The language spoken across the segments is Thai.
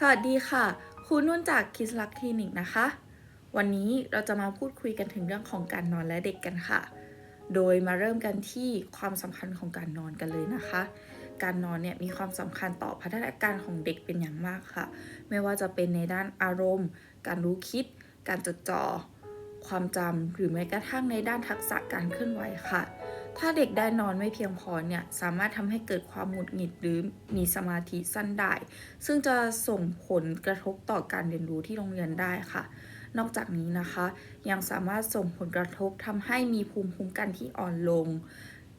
สวัสดีค่ะ ครูนุ่นจากคิสลักคลินิกนะคะ วันนี้เราจะมาพูดคุยกันถึงเรื่องของการนอนและเด็กกันค่ะ โดยมาเริ่มกันที่ความสำคัญของการนอนกันเลยนะคะ การนอนเนี่ยมีความสำคัญต่อพัฒนาการของเด็กเป็นอย่างมากค่ะ ไม่ว่าจะเป็นในด้านอารมณ์ การรู้คิด การจดจ่อ ความจำหรือแม้กระทั่งในด้านทักษะการเคลื่อนไหวค่ะ ถ้าเด็กได้นอนไม่เพียงพอเนี่ยสามารถทำให้เกิดความหงุดหงิดหรือมีสมาธิสั้นได้ ซึ่งจะส่งผลกระทบต่อการเรียนรู้ที่โรงเรียนได้ค่ะ นอกจากนี้นะคะ ยังสามารถส่งผลกระทบทำให้มีภูมิคุ้มกันที่อ่อนลง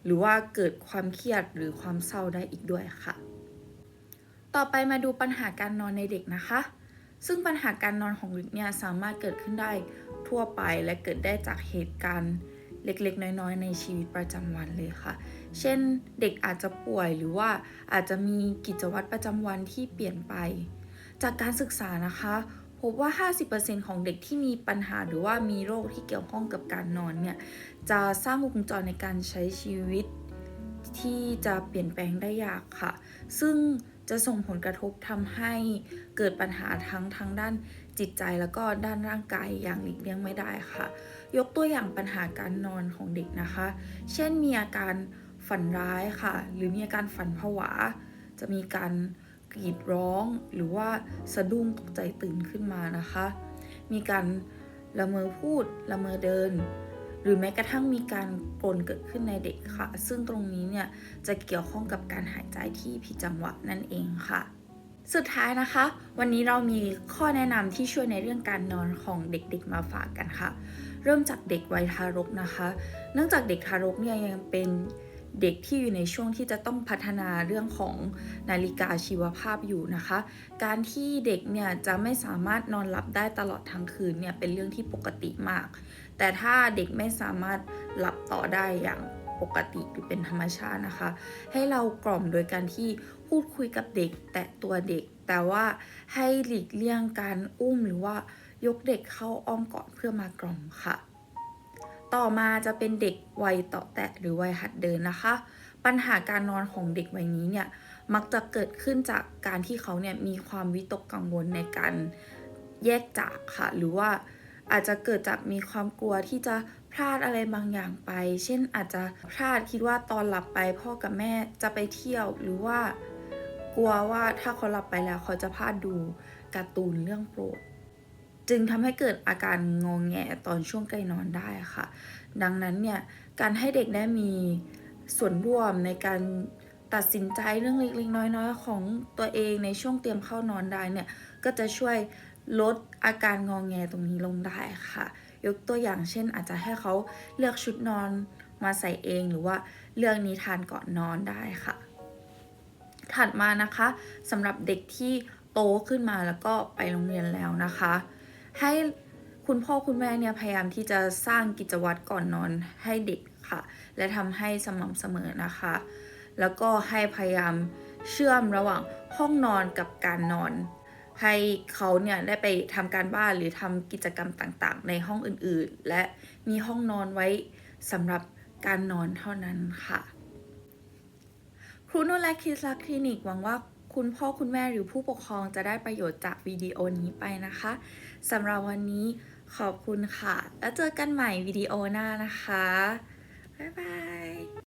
หรือว่าเกิดความเครียดหรือความเศร้าได้อีกด้วยค่ะ ต่อไปมาดูปัญหาการนอนในเด็กนะคะซึ่งปัญหาการนอนของเด็กเนี่ยสามารถเกิดขึ้นได้ ทั่วไป และเกิดได้จากเหตุการณ์เล็กๆ น้อยๆ ในชีวิตประจำวันเลยค่ะ เช่นเด็กอาจจะป่วยหรือว่าอาจจะมีกิจวัตรประจำวันที่เปลี่ยนไป จากการศึกษานะคะ พบว่า 50%ของเด็กที่มีปัญหาหรือว่ามีโรคที่เกี่ยวข้องกับการนอนเนี่ย จะสร้างวงจรในการใช้ชีวิตที่จะเปลี่ยนแปลงได้ยากค่ะ ซึ่ง จะส่งผลกระทบทำให้เกิดปัญหาทั้งทางด้านจิตใจแล้วก็ด้านร่างกายอย่างหลีกเลี่ยงไม่ได้ค่ะ ยกตัวอย่างปัญหาการนอนของเด็กนะคะ เช่นมีอาการฝันร้ายค่ะ หรือมีอาการฝันผวา จะมีการกรีดร้องหรือว่าสะดุ้งตกใจตื่นขึ้นมานะคะ มีการละเมอพูดละเมอเดิน รือแม้กระทั่งมีการกรนเกิดขึ้นในเด็กค่ะ ซึ่งตรงนี้เนี่ยจะเกี่ยวข้องกับการหายใจที่ผิดจังหวะนั่นเองค่ะสุดท้ายนะคะ วันนี้เรามีข้อแนะนำที่ช่วยในเรื่องการนอนของเด็กๆมาฝากกันค่ะ เริ่มจากเด็กวัยทารกนะคะ เนื่องจากเด็กทารกเนี่ยยังเป็น เด็กที่อยู่ในช่วงที่จะต้องพัฒนาเรื่องของนาฬิกาชีวภาพอยู่นะคะ การที่เด็กเนี่ยจะไม่สามารถนอนหลับได้ตลอดทั้งคืนเนี่ยเป็นเรื่องที่ปกติมาก แต่ถ้าเด็กไม่สามารถหลับต่อได้อย่างปกติหรือเป็นธรรมชาตินะคะ ให้เรากล่อมโดยการที่พูดคุยกับเด็กแตะตัวเด็ก แต่ว่าให้หลีกเลี่ยงการอุ้มหรือว่ายกเด็กเข้าอ้อมกอดเพื่อมากล่อมค่ะ ต่อมาจะเป็นเด็กวัยต่อแตะหรือวัยหัดเดินนะคะ ปัญหาการนอนของเด็กวัยนี้เนี่ยมักจะเกิดขึ้นจากการที่เขาเนี่ยมีความวิตกกังวลในการแยกจากค่ะ หรือว่าอาจจะเกิดจากมีความกลัวที่จะพลาดอะไรบางอย่างไป เช่นอาจจะพลาดคิดว่าตอนหลับไปพ่อกับแม่จะไปเที่ยว หรือว่ากลัวว่าถ้าเขาหลับไปแล้วเขาจะพลาดดูการ์ตูนเรื่องโปรด จึงทำให้เกิดอาการงงแงตอนช่วงใกล้นอนได้ค่ะ ดังนั้นเนี่ยการให้เด็กได้มีส่วนร่วมในการตัดสินใจเรื่องเล็กๆน้อยๆ ของตัวเองในช่วงเตรียมเข้านอนได้เนี่ยก็จะช่วยลดอาการงองแงตรงนี้ลงได้ค่ะ ยกตัวอย่างเช่นอาจจะให้เขาเลือกชุดนอนมาใส่เองหรือว่าเลือกนิทานก่อนนอนได้ค่ะ ถัดมานะคะสำหรับเด็กที่โตขึ้นมาแล้วก็ไปโรงเรียนแล้วนะคะ ให้คุณพ่อคุณแม่เนี่ยพยายามที่จะสร้างกิจวัตรก่อนนอนให้เด็กค่ะ และทำให้สม่ำเสมอนะคะ แล้วก็ให้พยายามเชื่อมระหว่างห้องนอนกับการนอน ให้เขาเนี่ยได้ไปทำการบ้านหรือทำกิจกรรมต่างๆ ในห้องอื่นๆ และมีห้องนอนไว้สำหรับการนอนเท่านั้นค่ะ ครูนุ่นและคิสลักคลินิกหวังว่า คุณพ่อคุณแม่หรือผู้ปกครองจะได้ประโยชน์จากวิดีโอนี้ไปนะคะสำหรับวันนี้ขอบคุณค่ะ แล้วเจอกันใหม่วิดีโอหน้านะคะ บ๊ายบาย